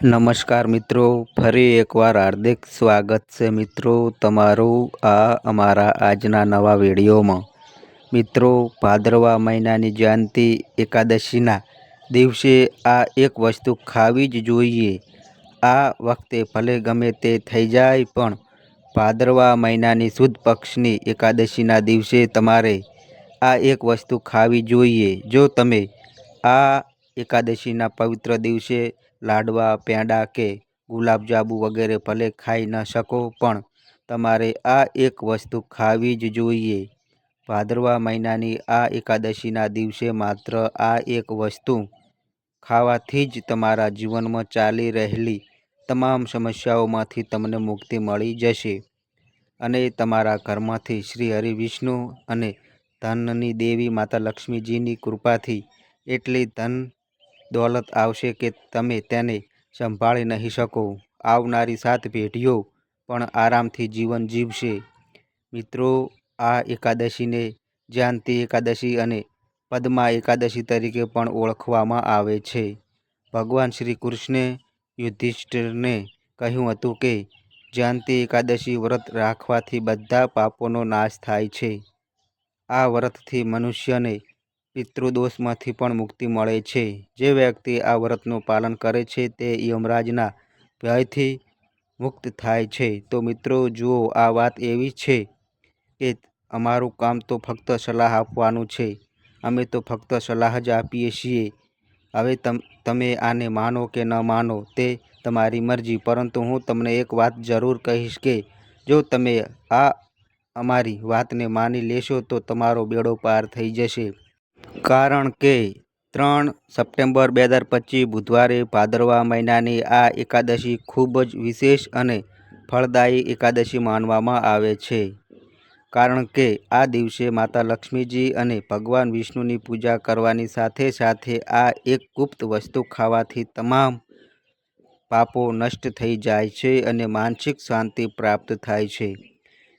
નમસ્કાર મિત્રો, ફરી એકવાર હાર્દિક સ્વાગત છે મિત્રો તમારું આ અમારા આજના નવા વિડીયોમાં. મિત્રો, ભાદરવા મહિનાની જયંતિ એકાદશીના દિવસે આ એક વસ્તુ ખાવી જ જોઈએ. આ વખતે ભલે ગમે તે થઈ જાય, પણ ભાદરવા મહિનાની સુદ પક્ષની એકાદશીના દિવસે તમારે આ એક વસ્તુ ખાવી જોઈએ. જો તમે આ એકાદશીના પવિત્ર દિવસે લાડવા, પેંડા કે ગુલાબજાંબુ વગેરે ભલે ખાઈ ન શકો, પણ તમારે આ એક વસ્તુ ખાવી જ જોઈએ. ભાદરવા મહિનાની આ એકાદશીના દિવસે માત્ર આ એક વસ્તુ ખાવાથી જ તમારા જીવનમાં ચાલી રહેલી તમામ સમસ્યાઓમાંથી તમને મુક્તિ મળી જશે અને તમારા ઘરમાંથી શ્રી હરિ વિષ્ણુ અને ધનની દેવી માતા લક્ષ્મીજીની કૃપાથી એટલી ધન દોલત આવશે કે તમે તેને સંભાળી નહીં શકો. આવનારી સાત પેઢીઓ પણ આરામથી જીવન જીવશે. મિત્રો, આ એકાદશીને જ્યાંતિ એકાદશી અને પદ્મા એકાદશી તરીકે પણ ઓળખવામાં આવે છે. ભગવાન શ્રી કૃષ્ણે યુધિષ્ઠિરને કહ્યું હતું કે જ્યાંતિ એકાદશી વ્રત રાખવાથી બધા પાપોનો નાશ થાય છે. આ વ્રતથી મનુષ્યને પિતૃદોષમાંથી પણ મુક્તિ મળે છે. જે વ્યક્તિ આ વ્રતનું પાલન કરે છે તે યમરાજના ભયથી મુક્ત થાય છે. તો મિત્રો, જુઓ, આ વાત એવી છે કે અમારું કામ તો ફક્ત સલાહ આપવાનું છે. અમે તો ફક્ત સલાહ જ આપીએ છીએ. હવે તમે આને માનો કે ન માનો તે તમારી મરજી. પરંતુ હું તમને એક વાત જરૂર કહીશ કે જો તમે આ અમારી વાતને માની લેશો તો તમારો બેડો પાર થઈ જશે. કારણ કે ત્રણ સપ્ટેમ્બર બે હજાર પચીસ બુધવારે ભાદરવા મહિનાની આ એકાદશી ખૂબ જ વિશેષ અને ફળદાયી એકાદશી માનવામાં આવે છે. કારણ કે આ દિવસે માતા લક્ષ્મીજી અને ભગવાન વિષ્ણુની પૂજા કરવાની સાથે સાથે આ એક ગુપ્ત વસ્તુ ખાવાથી તમામ પાપો નષ્ટ થઈ જાય છે અને માનસિક શાંતિ પ્રાપ્ત થાય છે.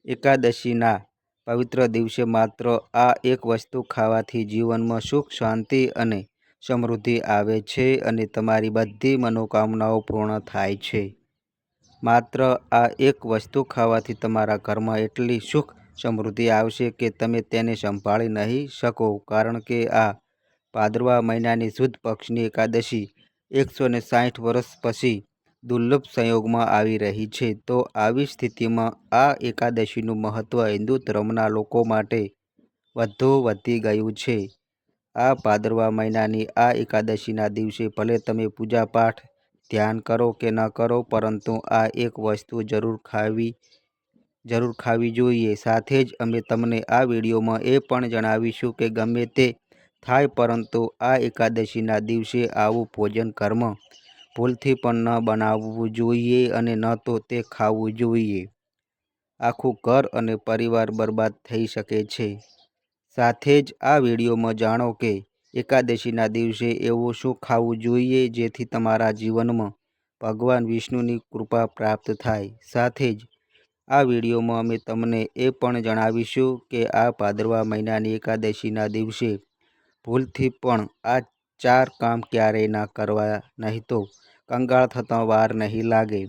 એકાદશીના પવિત્ર દિવસે માત્ર આ એક વસ્તુ ખાવાથી જીવનમાં સુખ, શાંતિ અને સમૃદ્ધિ આવે છે અને તમારી બધી મનોકામનાઓ પૂર્ણ થાય છે. માત્ર આ એક વસ્તુ ખાવાથી તમારા ઘરમાં એટલી સુખ, સમૃદ્ધિ આવશે કે તમે તેને સંભાળી નહીં શકો, કારણ કે આ ભાદરવા મહિનાની શુદ્ધ પક્ષની એકાદશી એકસો ને સાઠ વર્ષ પછી દુર્લભ સંયોગમાં આવી રહી છે, તો આવી સ્થિતિમાં આ એકાદશીનું મહત્ત્વ હિન્દુ ધર્મના લોકો માટે વધુ વધી ગયું છે. આ ભાદરવા મહિનાની આ એકાદશીના દિવસે ભલે તમે પૂજાપાઠ ધ્યાન કરો કે ન કરો, પરંતુ આ એક વસ્તુ જરૂર ખાવી જરૂર ખાવી જોઈએ. સાથે જ અમે તમને આ વિડીયોમાં એ પણ જણાવીશું કે ગમે તે થાય, પરંતુ આ એકાદશીના દિવસે આવું ભોજન ઘરમાં ભૂલથી પણ ન બનાવવું જોઈએ અને ન તો તે ખાવું જોઈએ. આખું ઘર અને પરિવાર બરબાદ થઈ શકે છે. સાથે જ આ વિડીયોમાં જાણો કે એકાદશીના દિવસે એવું શું ખાવું જોઈએ જેથી તમારા જીવનમાં ભગવાન વિષ્ણુની કૃપા પ્રાપ્ત થાય. સાથે જ આ વિડીયોમાં અમે તમને એ પણ જણાવીશું કે આ ભાદરવા મહિનાની એકાદશીના દિવસે ભૂલથી પણ આ ચાર કામ ક્યારેય ના કરવા નહીં તો કંગાળ થતાં વાર નહીં લાગે.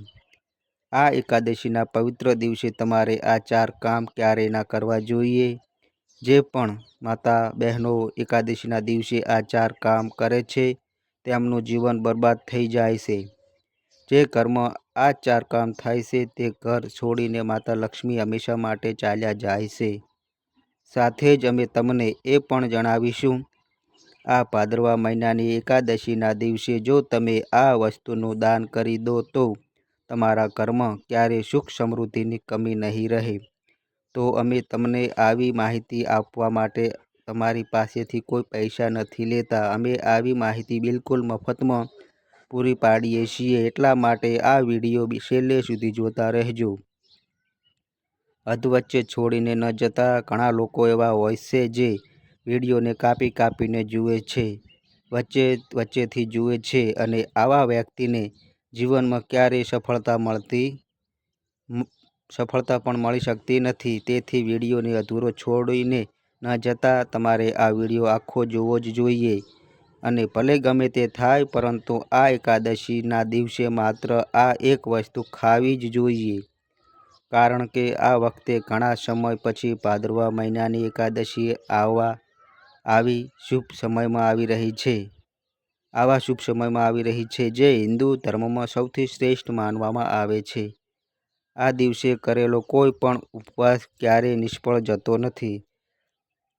આ એકાદશીના પવિત્ર દિવસે તમારે આ ચાર કામ ક્યારેય ના કરવા જોઈએ. જે પણ માતા બહેનો એકાદશીના દિવસે આ ચાર કામ કરે છે, તેમનું જીવન બરબાદ થઈ જાય છે. જે કર્મ આ ચાર કામ થાય છે, તે ઘર છોડીને માતા લક્ષ્મી હંમેશા માટે ચાલ્યા જાય છે. સાથે જ અમે તમને એ પણ જણાવીશું આ ભાદરવા મહિનાની એકાદશીના દિવસે જો તમે આ વસ્તુનું દાન કરી દો તો તમારા કર્મ ક્યારેય સુખ સમૃદ્ધિની કમી નહીં રહે. તો અમે તમને આવી માહિતી આપવા માટે તમારી પાસેથી કોઈ પૈસા નથી લેતા. અમે આવી માહિતી બિલકુલ મફતમાં પૂરી પાડીએ છીએ. એટલા માટે આ વીડિયો છેલ્લે સુધી જોતા રહેજો. અધવચ્ચે છોડીને ન જતા ઘણા લોકો એવા હોય છે જે વિડીયોને કાપી કાપીને જુએ છે, વચ્ચે, વચ્ચેથી જુએ છે અને આવા વ્યક્તિને જીવનમાં ક્યારેય સફળતા મળતી સફળતા પણ મળી શકતી નથી. તેથી વિડીયોને અધૂરો છોડીને ન જતા તમારે આ વીડિયો આખો જોવો જ જોઈએ અને ભલે ગમે તે થાય, પરંતુ આ એકાદશીના દિવસે માત્ર આ એક વસ્તુ ખાવી જ જોઈએ. કારણ કે આ વખતે ઘણા સમય પછી ભાદરવા મહિનાની એકાદશી આવા આવી શુભ સમયમાં આવી રહી છે. આવા શુભ સમયમાં આવી રહી છે જે હિન્દુ ધર્મમાં સૌથી શ્રેષ્ઠ માનવામાં આવે છે. આ દિવસે કરેલો કોઈ પણ ઉપવાસ ક્યારેય નિષ્ફળ જતો નથી.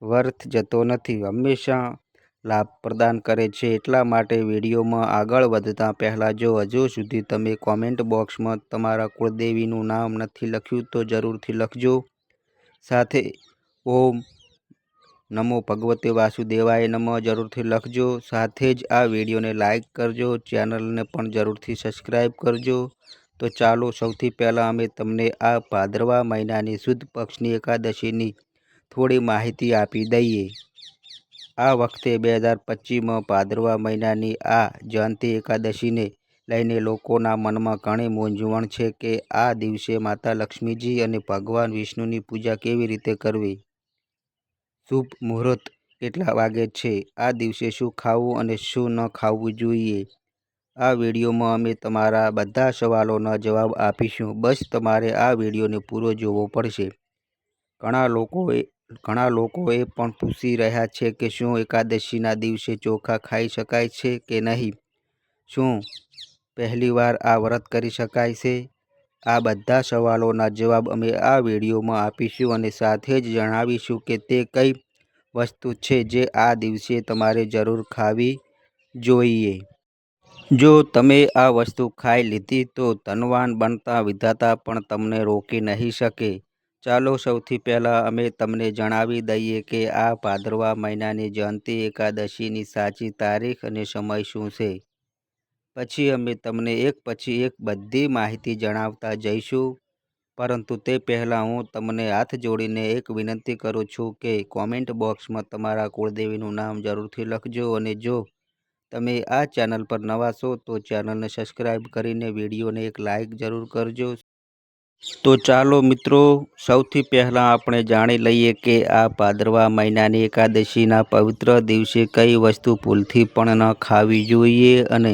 વર્થ જતો નથી. હંમેશા લાભ પ્રદાન કરે છે. એટલા માટે વિડીયોમાં આગળ વધતા પહેલાં જો હજુ સુધી તમે કોમેન્ટ બોક્સમાં તમારા કુળદેવીનું નામ નથી લખ્યું તો જરૂરથી લખજો. સાથે ઓમ નમો ભગવતે વાસુદેવાય નમઃ. જરૂરથી લખજો. સાથે જ આ વિડીયોને લાઇક કરજો. ચેનલને પણ જરૂરથી સબસ્ક્રાઈબ કરજો. તો ચાલો સૌથી પહેલાં અમે તમને આ ભાદરવા મહિનાની શુદ્ધ પક્ષની એકાદશીની થોડી માહિતી આપી દઈએ. આ વખતે બે હજાર પચીસમાં ભાદરવા મહિનાની આ જયંતિ એકાદશીને લઈને લોકોના મનમાં ઘણી મૂંઝવણ છે કે આ દિવસે માતા લક્ષ્મીજી અને ભગવાન વિષ્ણુની પૂજા કેવી રીતે કરવી? શુભ મુહૂર્ત કેટલા વાગે છે. આ દિવસે શું ખાવું અને શું ન ખાવું જોઈએ? આ વિડીયોમાં અમે તમારા બધા સવાલોના જવાબ આપીશું. બસ તમારે આ વિડીયોને પૂરો જોવો પડશે. ઘણા લોકોએ ઘણા લોકોએ પણ પૂછી રહ્યા છે કે શું એકાદશીના દિવસે ચોખા ખાઈ શકાય છે કે નહીં? શું પહેલીવાર આ વ્રત કરી શકાય છે? આ બધા સવાલોના જવાબ અમે આ વિડીયોમાં આપીશું અને સાથે જ જણાવીશું કે તે કઈ વસ્તુ છે જે આ દિવસે તમારે જરૂર ખાવી જોઈએ. જો તમે આ વસ્તુ ખાઈ લીધી તો ધનવાન બનતા વિધાતા પણ તમને રોકી નહીં શકે. ચાલો સૌથી પહેલાં અમે તમને જણાવી દઈએ કે આ ભાદરવા મહિનાની જયંતિ એકાદશીની સાચી તારીખ અને સમય શું છે. પછી અમે તમને એક પછી એક બધી માહિતી જણાવતા જઈશું. પરંતુ તે પહેલાં હું તમને હાથ જોડીને એક વિનંતી કરું છું કે કોમેન્ટ બોક્સમાં તમારા કુળદેવીનું નામ જરૂરથી લખજો અને જો તમે આ ચેનલ પર નવા છો તો ચેનલને સબસ્ક્રાઈબ કરીને વિડીયોને એક લાઇક જરૂર કરજો. તો ચાલો મિત્રો, સૌથી પહેલાં આપણે જાણી લઈએ કે આ ભાદરવા મહિનાની એકાદશીના પવિત્ર દિવસે કઈ વસ્તુ ભૂલથી પણ ન ખાવી જોઈએ અને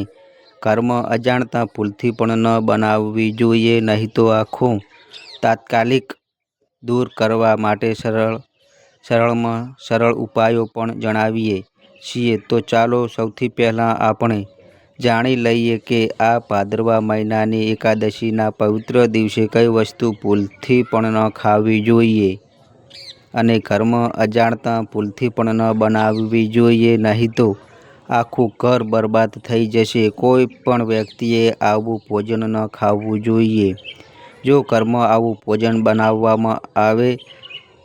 કર્મ અજાણતા ભૂલથી પણ ન બનાવવી જોઈએ, નહીં તો આખું તાત્કાલિક દૂર કરવા માટે સરળ, સરળમાં સરળ ઉપાયો પણ જણાવીએ છીએ. તો ચાલો સૌથી પહેલાં આપણે જાણી લઈએ કે આ ભાદરવા મહિનાની એકાદશીના પવિત્ર દિવસે કઈ વસ્તુ ભૂલથી પણ ન ખાવી જોઈએ અને ઘરમાં અજાણતા ભૂલથી પણ ન બનાવવી જોઈએ, નહીં તો આખું ઘર બરબાદ થઈ જશે. કોઈ પણ વ્યક્તિએ આવું ભોજન ન ખાવું જોઈએ. જો ઘરમાં આવું ભોજન બનાવવામાં આવે,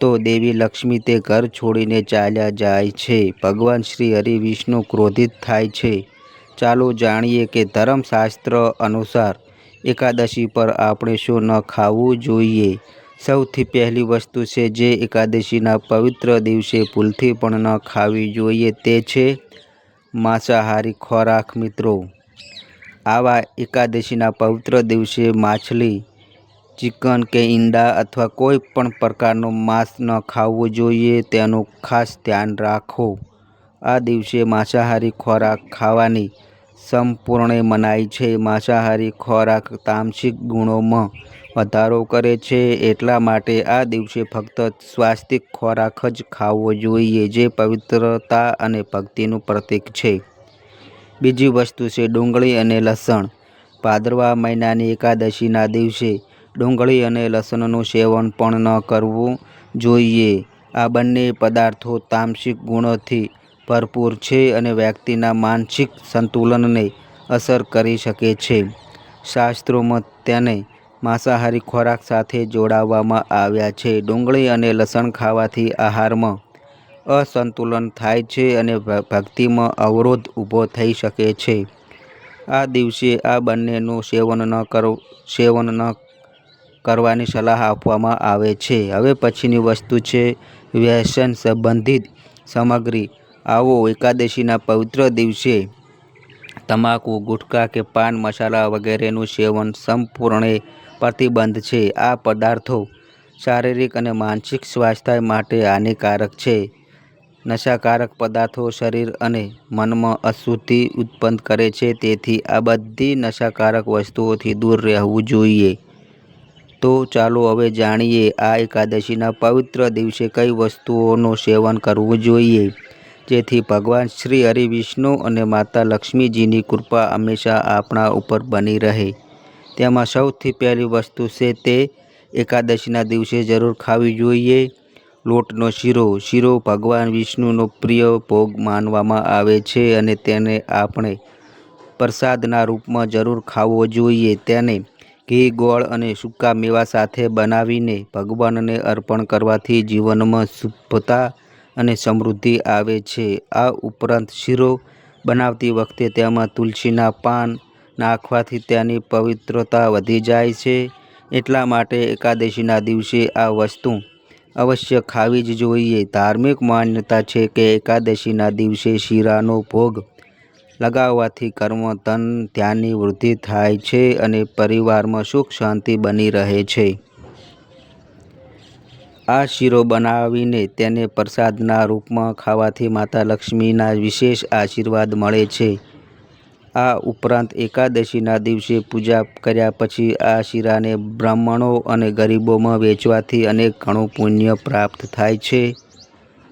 તો દેવી લક્ષ્મી તે ઘર છોડીને ચાલ્યા જાય છે. ભગવાન શ્રી હરિ વિષ્ણુ ક્રોધિત થાય છે. ચાલો જાણીએ કે ધર્મશાસ્ત્ર અનુસાર એકાદશી પર આપણે શું ન ખાવું જોઈએ. સૌથી પહેલી વસ્તુ છે જે એકાદશીના પવિત્ર દિવસે ભૂલથી પણ ન ખાવી જોઈએ તે છે માંસાહારી ખોરાક મિત્રો. આવા એકાદશીના પવિત્ર દિવસે માછલી, ચિકન કે ઈંડા અથવા કોઈ પણ પ્રકારનું માંસ ન ખાવું જોઈએ, તેનું ખાસ ધ્યાન રાખો. આ દિવસે માંસાહારી ખોરાક ખાવાની સંપૂર્ણ મનાઈ છે. માંસાહારી ખોરાક તામસિક ગુણોમાં વધારો કરે છે એટલા માટે આ દિવસે ફક્ત સ્વાસ્તિક ખોરાક જ ખાવો જોઈએ, જે પવિત્રતા અને ભક્તિનું પ્રતીક છે. બીજી વસ્તુ છે ડુંગળી અને લસણ. ભાદરવા મહિનાની એકાદશીના દિવસે ડુંગળી અને લસણનું સેવન પણ ન કરવું જોઈએ. આ બંને પદાર્થો તામસિક ગુણોથી ભરપૂર છે અને વ્યક્તિના માનસિક સંતુલનને અસર કરી શકે છે. શાસ્ત્રોમાં તેને માંસાહારી ખોરાક સાથે જોડાવવામાં આવ્યા છે. ડુંગળી અને લસણ ખાવાથી આહારમાં અસંતુલન થાય છે અને ભક્તિમાં અવરોધ ઊભો થઈ શકે છે. આ દિવસે આ બંનેનું સેવન ન કરો, સેવન ન કરવાની સલાહ આપવામાં આવે છે. હવે પછીની વસ્તુ છે વ્યસન સંબંધિત સામગ્રી. આવો એકાદશીના પવિત્ર દિવસે તમાકુ ગુટખા કે પાન, મસાલા વગેરેનું સેવન સંપૂર્ણે પ્રતિબંધ છે. આ પદાર્થો શારીરિક અને માનસિક સ્વાસ્થ્ય માટે હાનિકારક છે. નશાકારક પદાર્થો શરીર અને મનમાં અશુદ્ધિ ઉત્પન્ન કરે છે. તેથી આ બધી નશાકારક વસ્તુઓથી દૂર રહેવું જોઈએ. તો ચાલો હવે જાણીએ આ એકાદશીના પવિત્ર દિવસે કઈ વસ્તુઓનું સેવન કરવું જોઈએ. જેથી ભગવાન શ્રી હરિ વિષ્ણુ અને માતા લક્ષ્મીજીની કૃપા હંમેશા આપણા ઉપર બની રહે. તેમાં સૌથી પહેલી વસ્તુ છે તે એકાદશીના દિવસે જરૂર ખાવી જોઈએ. લોટનો શીરો શીરો ભગવાન વિષ્ણુનો પ્રિય ભોગ માનવામાં આવે છે અને તેને આપણે પ્રસાદના રૂપમાં જરૂર ખાવો જોઈએ. તેને ઘી, ગોળ અને સૂકા મેવા સાથે બનાવીને ભગવાનને અર્પણ કરવાથી જીવનમાં શુભતા અને સમૃદ્ધિ આવે છે. આ ઉપરાંત શીરો બનાવતી વખતે તેમાં તુલસીના પાન નાખવાથી તેની પવિત્રતા વધી જાય છે. એટલા માટે એકાદશીના દિવસે આ વસ્તુ અવશ્ય ખાવી જ જોઈએ. ધાર્મિક માન્યતા છે કે એકાદશીના દિવસે શીરાનો ભોગ લગાવવાથી કર્મ, ધન, ધ્યાનની વૃદ્ધિ થાય છે અને પરિવારમાં સુખ, શાંતિ બની રહે છે. આ શીરો બનાવીને તેને પ્રસાદના રૂપમાં ખાવાથી માતા લક્ષ્મીના વિશેષ આશીર્વાદ મળે છે. આ ઉપરાંત એકાદશીના દિવસે પૂજા કર્યા પછી આ શીરાને બ્રાહ્મણો અને ગરીબોમાં વેચવાથી અનેક ઘણું પુણ્ય પ્રાપ્ત થાય છે.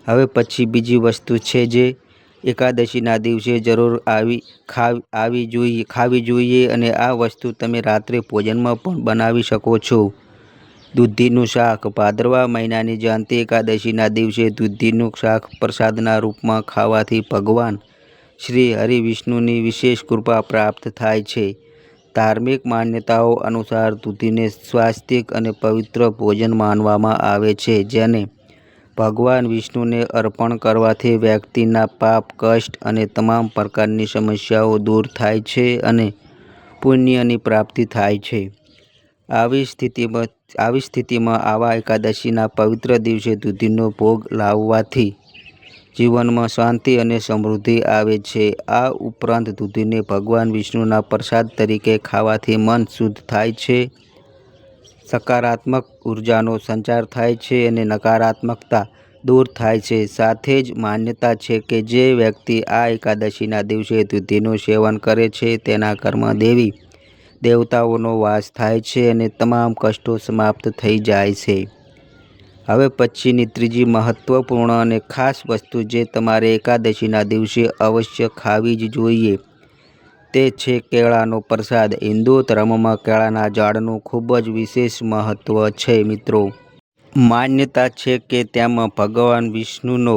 હવે પછી બીજી વસ્તુ છે જે એકાદશીના દિવસે જરૂર આવી, ખાવી, આવી જોઈએ ખાવી જોઈએ અને આ વસ્તુ તમે રાત્રે ભોજનમાં પણ બનાવી શકો છો. દૂધીનું શાક ભાદરવા મહિનાની જયંતી એકાદશીના દિવસે દૂધીનું શાક પ્રસાદના રૂપમાં ખાવાથી ભગવાન શ્રી હરિ વિષ્ણુની વિશેષ કૃપા પ્રાપ્ત થાય છે. ધાર્મિક માન્યતાઓ અનુસાર દૂધીને સ્વાસ્તિક અને પવિત્ર ભોજન માનવામાં આવે છે, જેને ભગવાન વિષ્ણુને અર્પણ કરવાથી વ્યક્તિના પાપ, કષ્ટ અને તમામ પ્રકારની સમસ્યાઓ દૂર થાય છે અને પુણ્યની પ્રાપ્તિ થાય છે. આવી સ્થિતિમાં આવી સ્થિતિમાં આવા એકાદશીના પવિત્ર દિવસે દૂધીનો ભોગ લાવવાથી જીવનમાં શાંતિ અને સમૃદ્ધિ આવે છે. આ ઉપરાંત દૂધીને ભગવાન વિષ્ણુના પ્રસાદ તરીકે ખાવાથી મન શુદ્ધ થાય છે. સકારાત્મક ઉર્જાનો સંચાર થાય છે અને નકારાત્મકતા દૂર થાય છે. સાથે જ માન્યતા છે કે જે વ્યક્તિ આ એકાદશીના દિવસે દૂધીનું સેવન કરે છે, તેના ઘરમાં દેવી દેવતાઓનો વાસ થાય છે અને તમામ કષ્ટો સમાપ્ત થઈ જાય છે. હવે પછીની ત્રીજી મહત્વપૂર્ણ અને ખાસ વસ્તુ જે તમારે એકાદશીના દિવસે અવશ્ય ખાવી જ જોઈએ, તે છે કેળાનો પ્રસાદ. હિન્દુ ધર્મમાં કેળાના ઝાડનું ખૂબ જ વિશેષ મહત્વ છે મિત્રો. માન્યતા છે કે તેમાં ભગવાન વિષ્ણુનો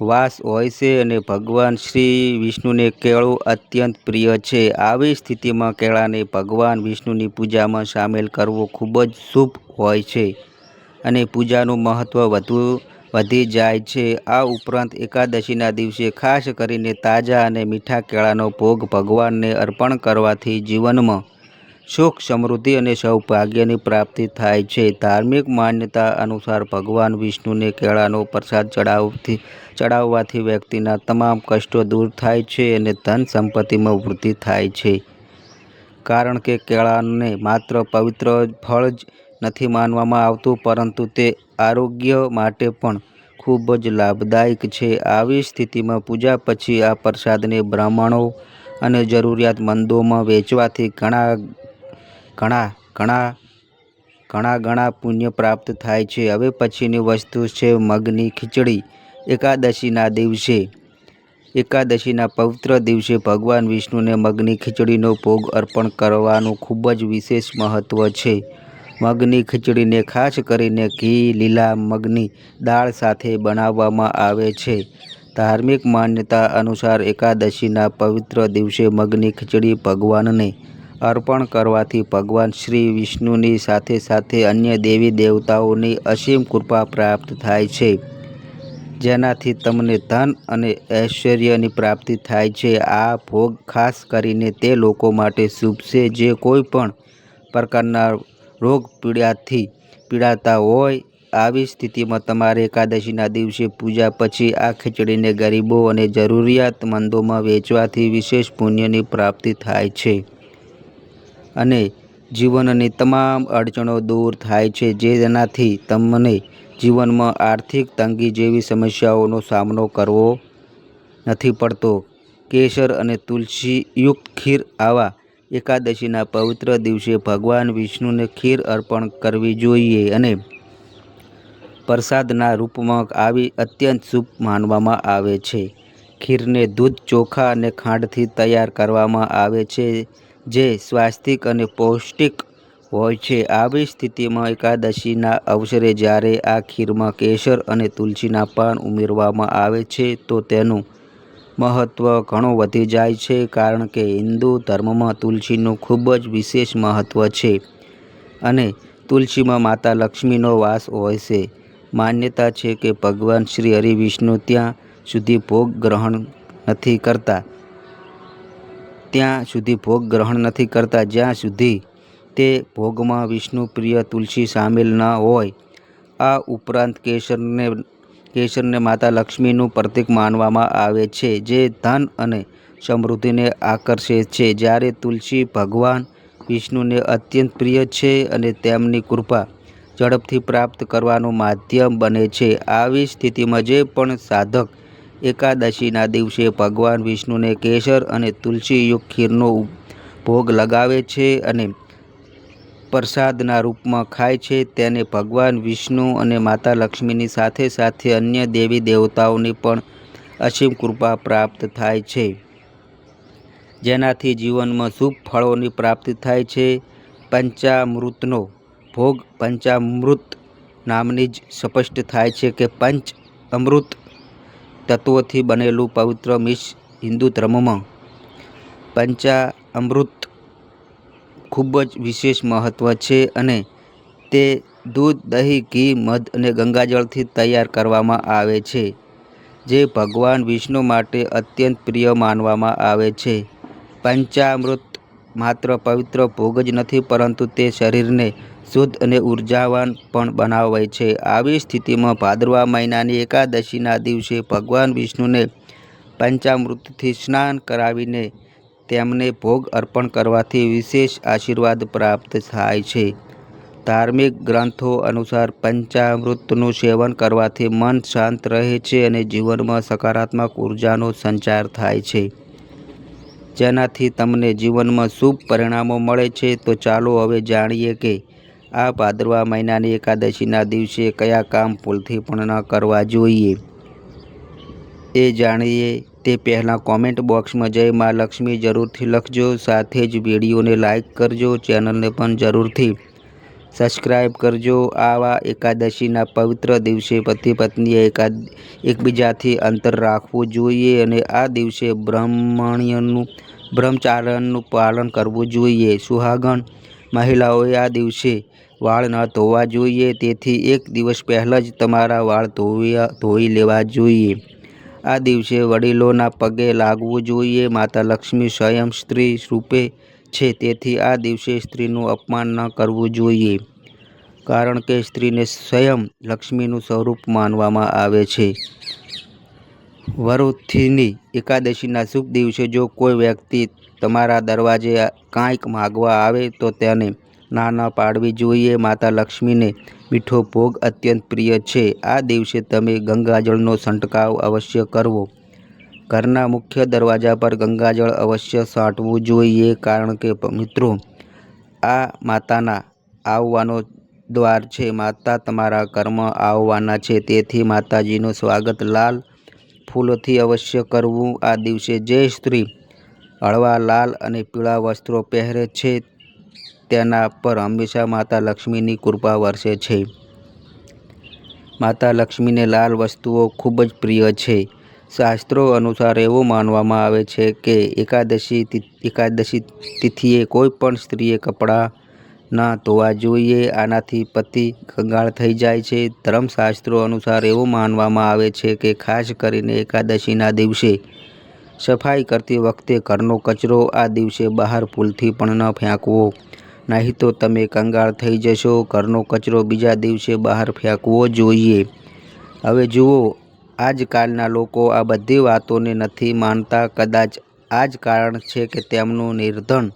વાસ હોય છે અને ભગવાન શ્રી વિષ્ણુને કેળું અત્યંત પ્રિય છે. આવી સ્થિતિમાં કેળાને ભગવાન વિષ્ણુની પૂજામાં સામેલ કરવો ખૂબ જ શુભ હોય છે. અને પૂજાનું મહત્ત્વ વધુ વધી જાય છે. આ ઉપરાંત એકાદશીના દિવસે ખાસ કરીને તાજા અને મીઠા કેળાનો ભોગ ભગવાનને અર્પણ કરવાથી જીવનમાં સુખ, સમૃદ્ધિ અને સૌભાગ્યની પ્રાપ્તિ થાય છે. ધાર્મિક માન્યતા અનુસાર ભગવાન વિષ્ણુને કેળાનો પ્રસાદ ચડાવથી, ચડાવવાથી વ્યક્તિના તમામ કષ્ટો દૂર થાય છે અને ધન સંપત્તિમાં વૃદ્ધિ થાય છે. કારણ કે કેળાને માત્ર પવિત્ર ફળ જ નથી માનવામાં આવતું, પરંતુ તે આરોગ્ય માટે પણ ખૂબ જ લાભદાયક છે. આવી સ્થિતિમાં પૂજા પછી આ પ્રસાદને બ્રાહ્મણો અને જરૂરિયાતમંદોમાં વેચવાથી ઘણા ઘણા ઘણા ઘણા ઘણા પુણ્ય પ્રાપ્ત થાય છે. હવે પછીની વસ્તુ છે મગની ખીચડી. એકાદશીના દિવસે, એકાદશીના પવિત્ર દિવસે ભગવાન વિષ્ણુને મગની ખીચડીનો ભોગ અર્પણ કરવાનું ખૂબ જ વિશેષ મહત્ત્વ છે. મગની ખીચડીને ખાસ કરીને ઘી, લીલા મગની દાળ સાથે બનાવવામાં આવે છે. ધાર્મિક માન્યતા અનુસાર એકાદશીના પવિત્ર દિવસે મગની ખીચડી ભગવાનને અર્પણ કરવાથી ભગવાન શ્રી વિષ્ણુની સાથે સાથે અન્ય દેવી દેવતાઓની અસીમ કૃપા પ્રાપ્ત થાય છે. જેનાથી તમને ધન અને ઐશ્વર્યની પ્રાપ્તિ થાય છે. આ ભોગ ખાસ કરીને તે લોકો માટે શુભ છે જે કોઈ પણ પ્રકારના રોગ પીડાથી પીડાતા હોય, આવી સ્થિતિમાં તમારે એકાદશીના દિવસે પૂજા પછી આ ખીચડીને ગરીબો અને જરૂરિયાતમંદોમાં વેચવાથી વિશેષ પુણ્યની પ્રાપ્તિ થાય છે. અને જીવનની તમામ અડચણો દૂર થાય છે, જેનાથી તમને જીવનમાં આર્થિક તંગી જેવી સમસ્યાઓનો સામનો કરવો નથી પડતો. કેસર અને તુલસીયુક્ત ખીર આવા એકાદશીના પવિત્ર દિવસે ભગવાન વિષ્ણુને ખીર અર્પણ કરવી જોઈએ અને પ્રસાદના રૂપમાં આવી અત્યંત શુભ માનવામાં આવે છે. ખીરને દૂધ, ચોખા અને ખાંડથી તૈયાર કરવામાં આવે છે, જે સ્વાસ્થિક અને પૌષ્ટિક હોય છે. આવી સ્થિતિમાં એકાદશીના અવસરે જ્યારે આ ખીરમાં કેસર અને તુલસીના પાન ઉમેરવામાં આવે છે, તો તેનું મહત્ત્વ ઘણું વધી જાય છે કારણ કે હિન્દુ ધર્મમાં તુલસીનું ખૂબ જ વિશેષ મહત્ત્વ છે અને તુલસીમાં માતા લક્ષ્મીનો વાસ હોય છે. માન્યતા છે કે ભગવાન શ્રી હરિ વિષ્ણુ ત્યાં સુધી ભોગ ગ્રહણ નથી કરતા. ત્યાં સુધી ભોગ ગ્રહણ નથી કરતા. જ્યાં સુધી તે ભોગમાં વિષ્ણુ પ્રિય તુલસી સામેલ ન હોય. આ ઉપરાંત કેસરને કેસરને માતા લક્ષ્મીનું પ્રતીક માનવામાં આવે છે, જે ધન અને સમૃદ્ધિને આકર્ષે છે. જ્યારે તુલસી ભગવાન વિષ્ણુને અત્યંત પ્રિય છે અને તેમની કૃપા ઝડપથી પ્રાપ્ત કરવાનું માધ્યમ બને છે, આવી સ્થિતિમાં જે પણ સાધક એકાદશીના દિવસે ભગવાન વિષ્ણુને કેસર અને તુલસીયુક્ત ખીરનો ભોગ લગાવે છે અને પ્રસાદના રૂપમાં ખાય છે, તેને ભગવાન વિષ્ણુ અને માતા લક્ષ્મીની સાથે સાથે અન્ય દેવી દેવતાઓની પણ અસીમ કૃપા પ્રાપ્ત થાય છે. જેનાથી જીવનમાં શુભ ફળોની પ્રાપ્તિ થાય છે. પંચામૃતનો ભોગ પંચામૃત નામની જ સ્પષ્ટ થાય છે કે પંચ અમૃત તત્વોથી બનેલું પવિત્ર મિશ હિન્દુ ધર્મમાં પંચામૃત ખૂબ જ વિશેષ મહત્ત્વ છે અને તે દૂધ, દહીં, ઘી, મધ અને ગંગાજળથી તૈયાર કરવામાં આવે છે, જે ભગવાન વિષ્ણુ માટે અત્યંત પ્રિય માનવામાં આવે છે. પંચામૃત માત્ર પવિત્ર ભોગ જ નથી, પરંતુ તે શરીરને શુદ્ધ અને ઉર્જાવાન પણ બનાવે છે. આવી સ્થિતિમાં ભાદરવા મહિનાની એકાદશીના દિવસે ભગવાન વિષ્ણુને પંચામૃતથી સ્નાન કરાવીને તેમને ભોગ અર્પણ કરવાથી વિશેષ આશીર્વાદ પ્રાપ્ત થાય છે. ધાર્મિક ગ્રંથો અનુસાર પંચામૃતનું સેવન કરવાથી મન શાંત રહે છે અને જીવનમાં સકારાત્મક ઉર્જાનો સંચાર થાય છે. જેનાથી તમને જીવનમાં શુભ પરિણામો મળે છે તો ચાલો હવે જાણીએ કે આ ભાદરવા મહિનાની એકાદશીના દિવસે કયા કામ ભૂલથી પણ ન કરવા જોઈએ. એ જાણીએ તે પહેલાં કોમેન્ટ બોક્સમાં જય મા લક્ષ્મી જરૂરથી લખજો, સાથે જ વિડીયોને લાઇક કરજો, ચેનલને પણ જરૂરથી સબસ્ક્રાઈબ કરજો. આવા એકાદશીના પવિત્ર દિવસે પતિ પત્નીએ એકાદ, એકબીજાથી અંતર રાખવું જોઈએ અને આ દિવસે બ્રહ્મણ્યનું, બ્રહ્મચારણનું પાલન કરવું જોઈએ. સુહાગણ મહિલાઓએ આ દિવસે વાળ ન ધોવા જોઈએ, તેથી એક દિવસ પહેલાં જ તમારા વાળ ધોવ્યા, ધોઈ લેવા જોઈએ. આ દિવસે વડીલોના પગે લાગવું જોઈએ. માતા લક્ષ્મી સ્વયં સ્ત્રી રૂપે છે, તેથી આ દિવસે સ્ત્રીનું અપમાન ન કરવું જોઈએ. કારણ કે સ્ત્રીને સ્વયં લક્ષ્મીનું સ્વરૂપ માનવામાં આવે છે. વરુથીની એકાદશીના શુભ દિવસે જો કોઈ વ્યક્તિ તમારા દરવાજે કાંઈક માગવા આવે તો તેને ના, ન પાડવી જોઈએ. માતા લક્ષ્મીને મીઠો ભોગ અત્યંત પ્રિય છે. આ દિવસે તમે ગંગાજળનો છંટકાવ અવશ્ય કરવો. ઘરના મુખ્ય દરવાજા પર ગંગાજળ અવશ્ય છાંટવું જોઈએ કારણ કે મિત્રો, આ માતાના આવવાનો દ્વાર છે. માતા તમારા કર્મ આવવાના છે. તેથી માતાજીનું સ્વાગત લાલ ફૂલોથી અવશ્ય કરવું. આ દિવસે જે સ્ત્રી હળવા, લાલ અને પીળા વસ્ત્રો પહેરે છે તેના પર હંમેશા માતા લક્ષ્મીની કૃપા વરસે છે. માતા લક્ષ્મીને લાલ વસ્તુઓ ખૂબ જ પ્રિય છે. શાસ્ત્રો અનુસાર એવું માનવામાં આવે છે કે એકાદશી એકાદશી તિથિએ કોઈ પણ સ્ત્રીએ કપડાં ન ધોવા જોઈએ, આનાથી પતિ કંગાળ થઈ જાય છે. ધર્મશાસ્ત્રો અનુસાર એવું માનવામાં આવે છે કે ખાસ કરીને એકાદશીના દિવસે સફાઈ કરતી વખતે ઘરનો કચરો આ દિવસે બહાર ભૂલથી પણ ન ફેંકવો. નહીં તો તમે કંગાળ થઈ જશો. ઘરનો કચરો બીજા દિવસે બહાર ફેંકવો જોઈએ. હવે જુઓ, આજકાલના લોકો આ બધી વાતોને નથી માનતા. કદાચ આ જ કારણ છે કે તેમનું નિર્ધન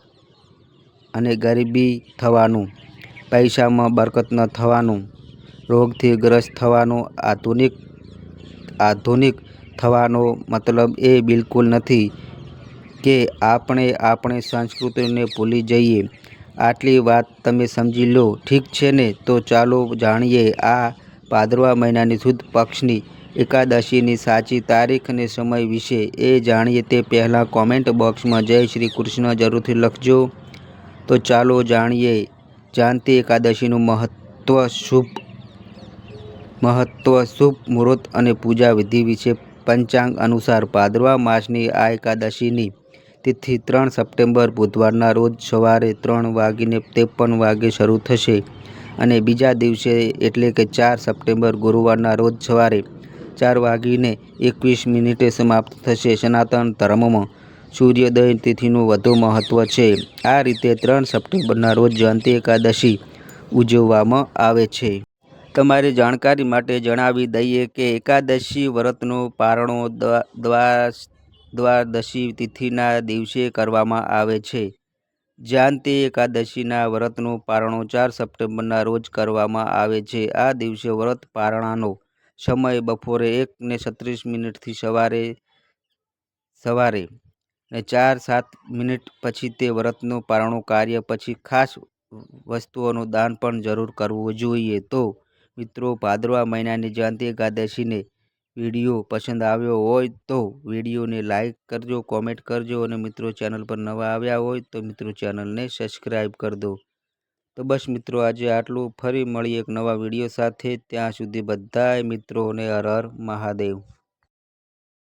અને ગરીબી થવાનું, પૈસામાં બરકત ન થવાનું, રોગથી ગ્રસ્ત થવાનો, આધુનિક આધુનિક થવાનો મતલબ એ બિલકુલ નથી કે આપણે આપણી સંસ્કૃતિને ભૂલી જઈએ. આટલી વાત તમે સમજી લો. ઠીક છે ને? તો ચાલો જાણીએ આ ભાદરવા મહિનાની સુદ પક્ષની એકાદશીની સાચી તારીખ અને સમય વિશે. એ જાણીએ તે પહેલાં કોમેન્ટ બોક્સમાં જય શ્રી કૃષ્ણ જરૂરથી લખજો. તો ચાલો જાણીએ જાણતી એકાદશીનું મહત્વ શુભ મહત્વ શુભ મુહૂર્ત અને પૂજા વિધિ વિશે. પંચાંગ અનુસાર ભાદરવા માસની આ એકાદશીની તિથિ ત્રણ સપ્ટેમ્બર, બુધવારના રોજ સવારે ત્રણ વાગીને ત્રેપન વાગે શરૂ થશે અને બીજા દિવસે એટલે કે ચાર સપ્ટેમ્બર, ગુરુવારના રોજ સવારે ચાર વાગીને એકવીસ મિનિટે સમાપ્ત થશે સનાતન ધર્મમાં. સૂર્યોદય તિથિનું વધુ મહત્ત્વ છે. આ રીતે ત્રણ સપ્ટેમ્બરના રોજ જયંતિ એકાદશી ઉજવવામાં આવે છે. તમારી જાણકારી માટે જણાવી દઈએ કે એકાદશી વ્રતનો પારણો દ્વાદશી તિથિના દિવસે કરવામાં આવે છે. જયંતી એકાદશીના વ્રતનો પારણો ચાર સપ્ટેમ્બરના રોજ કરવામાં આવે છે. આ દિવસે વ્રત પારણાનો સમય બપોરે એક ને છત્રીસ મિનિટથી સવારે સવારે ને ચાર સાત મિનિટ પછી તે વ્રતનું પારણું કાર્ય પછી ખાસ વસ્તુઓનું દાન પણ જરૂર કરવું જોઈએ. તો મિત્રો, ભાદરવા મહિનાની જયંતિ એકાદશીને વીડિયો પસંદ આવ્યો હોય તો વિડીયોને લાઇક કરજો, કોમેન્ટ કરજો અને મિત્રો ચેનલ પર નવા આવ્યા હોય તો મિત્રો ચેનલને સબસ્ક્રાઈબ કરી દો. તો બસ મિત્રો આજે આટલું. ફરી મળીએ એક નવા વીડિયો સાથે. ત્યાં સુધી બધાય મિત્રોને હર હર મહાદેવ.